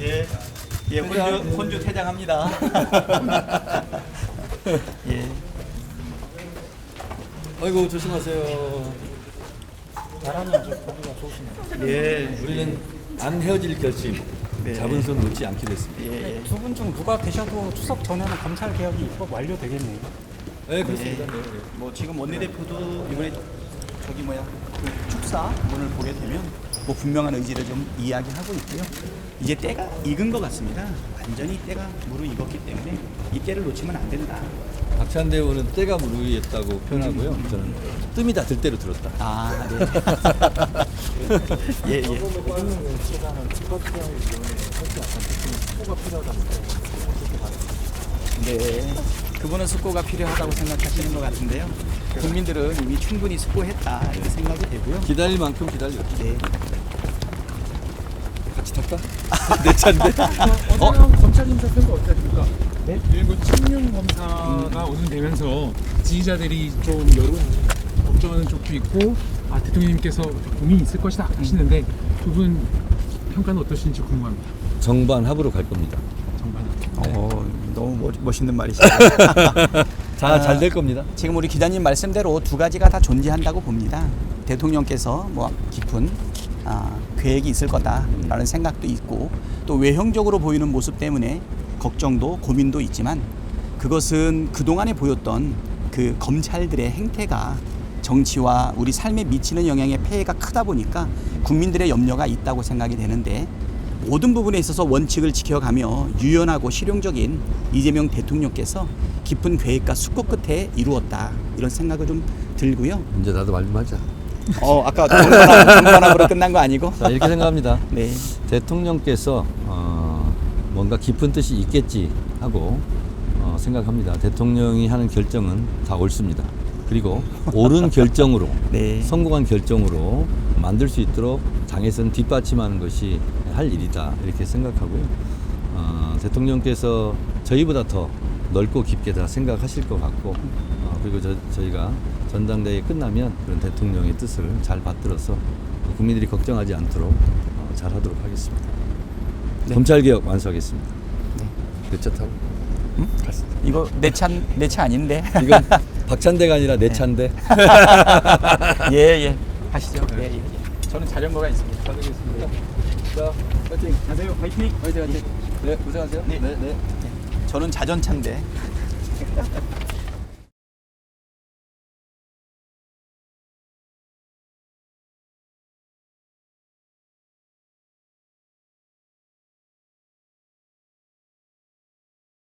예, 예, 혼주, 혼주 퇴장합니다. 예. 아이고 조심하세요. 잘하면 좀 보기가 좋으시네요. 예, 우리는 안 헤어질 결심 네. 잡은 손 놓지 않기로 했습니다. 예, 예. 두 분 중 누가 계셔도 추석 전에는 검찰 개혁이 입법 완료되겠네요. 네 그렇습니다. 예. 네, 네. 뭐 지금 원내대표도 이번에 저기 뭐야 그 축사 문을 보게 되면 뭐 분명한 의지를 좀 이야기하고 있고요. 이제 때가 익은 것 같습니다. 완전히 때가 무르익었기 때문에 이 때를 놓치면 안 된다. 박찬대 의원은 때가 무르익었다고 표현하고요. 저는 뜸이 다들 대로 들었다. 아, 네. 예, 예. 약간 필요하다는데 그렇게 받았습니다. 네. 그분은 숙고가 필요하다고 생각하시는 것 같은데요. 국민들은 이미 충분히 숙고했다 이렇게 생각이 되고요. 기다릴 만큼 기다렸죠. 네. 같이 탈까? 내 차인데. 어제는 검찰 인사 평가 어땠습니까? 네? 일부 친윤 검사가 오늘되면서 지지자들이 좀 여론이 걱정하는 쪽도 있고 아 대통령님께서 고민이 있을 것이다 하시는데 두 분 평가는 어떠신지 궁금합니다. 정반 합으로 갈 겁니다. 정말 어, 너무 멋- 멋있는 말이시죠. 다잘 될 겁니다. 지금 우리 기자님 말씀대로 두 가지가 다 존재한다고 봅니다. 대통령께서 뭐 깊은 아, 계획이 있을 거다라는 생각도 있고 또 외형적으로 보이는 모습 때문에 걱정도 고민도 있지만 그것은 그동안에 보였던 그 검찰들의 행태가 정치와 우리 삶에 미치는 영향의 폐해가 크다 보니까 국민들의 염려가 있다고 생각이 되는데 모든 부분에 있어서 원칙을 지켜가며 유연하고 실용적인 이재명 대통령께서 깊은 계획과 숙고 끝에 이루었다 이런 생각을 좀 들고요. 이제 나도 말 좀 하자. 어 아까 정관합, 정관합으로 끝난 거 아니고? 자 이렇게 생각합니다. 네. 대통령께서 어, 뭔가 깊은 뜻이 있겠지 하고 어, 생각합니다. 대통령이 하는 결정은 다 옳습니다. 그리고 옳은 결정으로 네. 성공한 결정으로 만들 수 있도록 당에서는 뒷받침하는 것이 할 일이다 이렇게 생각하고요. 어, 대통령께서 저희보다 더 넓고 깊게 다 생각하실 것 같고 어, 그리고 저, 저희가 전당대회 끝나면 그런 대통령의 뜻을 잘 받들어서 국민들이 걱정하지 않도록 어, 잘 하도록 하겠습니다. 네. 검찰 개혁 완수하겠습니다. 그차 타고 이거 내 차 내 차 아닌데. 이건 박찬대가 아니라 내 차인데. 예 예. 하시죠. 예, 예, 예. 저는 자전거가 있습니다. 가겠습니다. 자, 파이팅. 가세요. 화이팅. 파이팅, 파이팅. 네, 고생하세요. 네. 네, 네. 저는 자전차인데.